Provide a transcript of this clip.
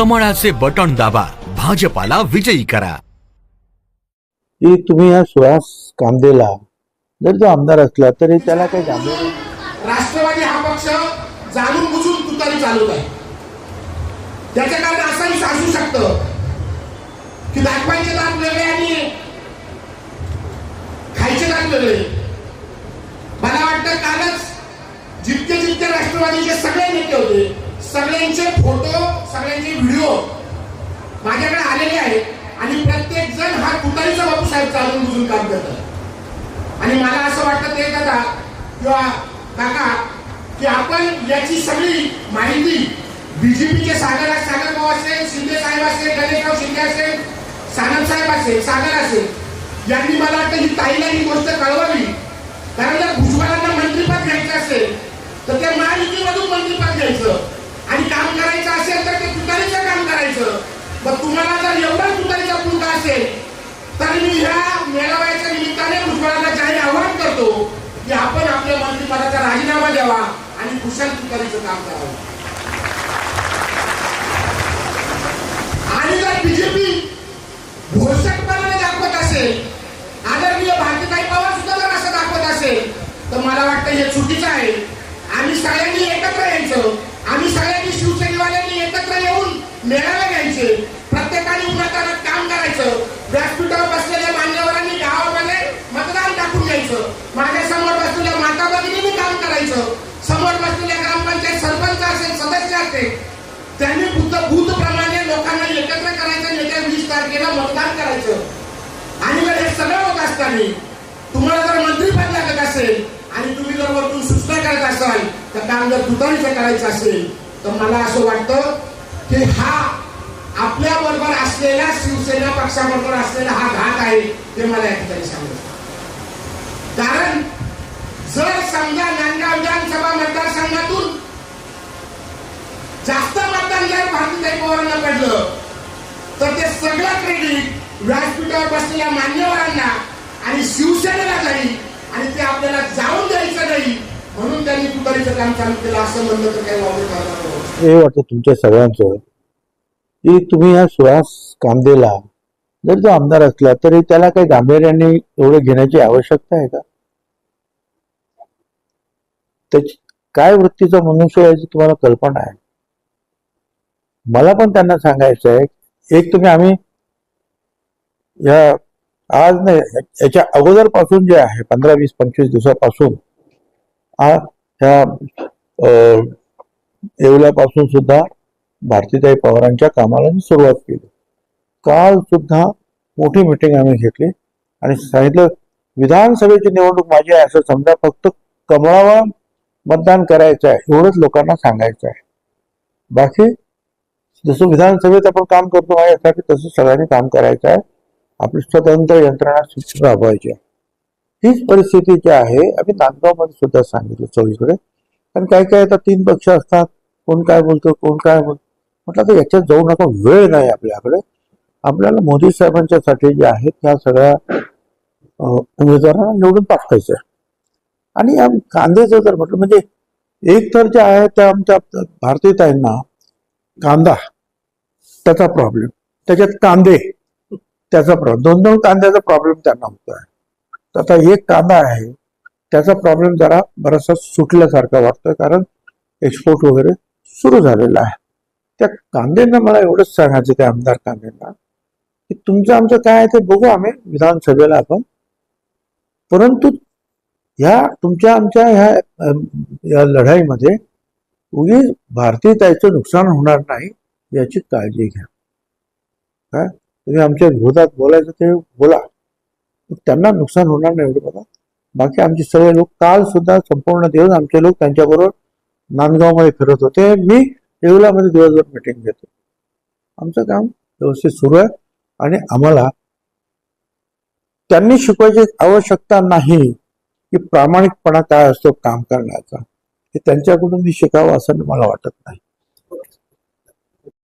कमळाचे बटण दाबा. भाजपाला विजयी करा. की तुम्ही या सुहास कांदेला जर तो आमदार असला तरी त्याला काही गांभीर्य राष्ट्रवादी हा पक्ष जाणून बुजून तुतारी चालवत आहे. त्याच्या कारण असंही असू शकतं की दाखवायचे दात वेगळे आणि खायचे दात वेगळे. मला वाटतं कालच जितके जितके राष्ट्रवादीचे सगळे नेते होते सगळ्यांचे फोटो सगळ्यांचे व्हिडिओ माझ्याकडे आलेले आहेत आणि प्रत्येक जण हा तुतारीचा बापूसाहेब चालून बुजून काम करतात. आणि मला असं वाटतं ते दादा किंवा काका की आपण याची सगळी माहिती बीजेपीचे सागर सागर भाऊ असेल शिंदे साहेब असेल गणेशराव शिंदे असेल सानंद साहेब असेल सागर असेल यांनी मला वाटतं ही ताईला ही गोष्ट कळवावी कारण जर भुजबळांना मंत्रीपद घ्यायचं असेल तर त्या महायुतीमधून मंत्रीपद घ्यायचं आणि काम करायचं असेल तर ते तुतारीचं काम करायचं मग तुम्हाला जर एवढा तुतारीचा पुरता असेल तर मी ह्या मेळाव्याच्या निमित्ताने भुजबळांना काही आवाहन करतो की आपण आपल्या मंत्रिपदाचा राजीनामा द्यावा आणि कुशल तुतारीचं काम करावं. आणि जर बीजेपी घोषकपणाने दाखवत असेल आदरणीय भारतीताई पवार सुद्धा जर असं दाखवत असेल तर मला वाटतं हे चुकीचं आहे. आम्ही सगळ्यांनी एकत्र यायचं. आम्ही सगळ्यांनी शिवसेनेवाल्यांनी एकत्र येऊन मेळावे घ्यायचे प्रत्येकाने उन्हातानात काम करायचं व्यासपीठावर बसलेल्या मान्यवरांनी गावामध्ये मतदान टाकून घ्यायचं माझ्यासमोर बसलेल्या माता भगिनींनी काम करायचं समोर बसलेल्या ग्रामपंचायत सरपंच असेल होते असेल त्यांनी भूतप्रमाणे लोकांना एकत्र करायचं आणि येत्या वीस तारखेला मतदान करायचं. आणि जर हे सगळं होत असताना तुम्हाला जर मंत्रीपद लागत असेल आणि तुम्ही जर वरतून सूचना करत असाल तर काम जर तुतारीचं करायचं असेल तर मला असं वाटतं की हा आपल्या बरोबर असलेल्या शिवसेना पक्षाबरोबर असलेला हा घात आहे ते मला या ठिकाणी सांगायचं कारण जर समजा नांदगाव जास्त मतदान जर भारतीय पवारांना पडलं तर ते सगळं क्रेडिट व्यासपीठावर बसलेल्या मान्यवरांना आणि शिवसेनेला जाईल आणि ते आपल्याला जाऊन द्यायचं नाही म्हणून त्यांनी तुतारीचं काम चालू केलं असं म्हणलं तर काही वावड हे वाटतं तुमच्या सगळ्यांचं की तुम्ही या सुहास कांदेला जर तो आमदार असला तरी त्याला काही गांभीर्याने एवढं घेण्याची आवश्यकता आहे का? त्याची काय वृत्तीचा मनुष्य याची तुम्हाला कल्पना आहे? मला पण त्यांना सांगायचं आहे एक तुम्ही आम्ही या आज नाही याच्या अगोदरपासून जे आहे पंधरा वीस पंचवीस दिवसापासून ह्या येवल्यापासून सुद्धा भारतीताई पवारांच्या कामाला मी सुरुवात केली. काल सुद्धा मोठी मिटिंग आम्ही घेतली आणि सांगितलं विधानसभेची निवडणूक माझी आहे असं समजा फक्त कमळावर मतदान करायचं आहे एवढंच लोकांना सांगायचं आहे. बाकी जसं विधानसभेत आपण काम करतो यासाठी तसं सगळ्यांनी काम करायचं आहे. आपली स्वतंत्र यंत्रणा राबवायची आहे. हीच परिस्थिती जी आहे. आम्ही नांदगावमध्ये सुद्धा सांगितलं सगळीकडे. कारण काय काय आता तीन पक्ष असतात. कोण काय बोलतो कोण काय बोलतो म्हटलं तर याच्यात जाऊ नका. वेळ नाही आपल्याकडे. आपल्याला मोदी साहेबांच्यासाठी जे आहेत त्या सगळ्या उमेदवारांना निवडून पाठवायचं आहे. आणि कांद्याचं जर म्हटलं म्हणजे एक तर जे आहे त्या आमच्या भारतीताईंना कांदा त्याचा प्रॉब्लेम त्याच्यात कांदे त्याचा प्रॉब्लेम दोन दोन कांद्याचा प्रॉब्लेम त्यांना होतो आहे आता एक कांदा आहे त्याचा प्रॉब्लेम जरा बराचसा सुटल्यासारखा वाटतोय कारण एक्सपोर्ट वगैरे सुरू झालेला आहे. त्या कांद्यांना मला एवढंच सांगायचं त्या आमदार कांद्यांना की तुमचं आमचं काय आहे ते बघू आम्ही विधानसभेला आपण. परंतु ह्या तुमच्या आमच्या ह्या या लढाईमध्ये उगीच भारतीय त्याचं नुकसान होणार नाही याची काळजी घ्या. काय? तुम्ही आमच्या विरोधात बोलायचं ते बोला. त्यांना नुकसान होणार नाही एवढं बघा. बाकी आमचे सगळे लोक काल सुद्धा संपूर्ण दिवस आमचे लोक त्यांच्याबरोबर नांदगावमध्ये फिरत होते. मी येवल्यामध्ये दिवसभर मिटिंग घेतो. आमचं काम व्यवस्थित सुरू आहे आणि आम्हाला त्यांनी शिकवायची आवश्यकता नाही की प्रामाणिकपणा काय असतो काम करण्याचा. हे त्यांच्याकडून मी शिकावं असं मला वाटत नाही.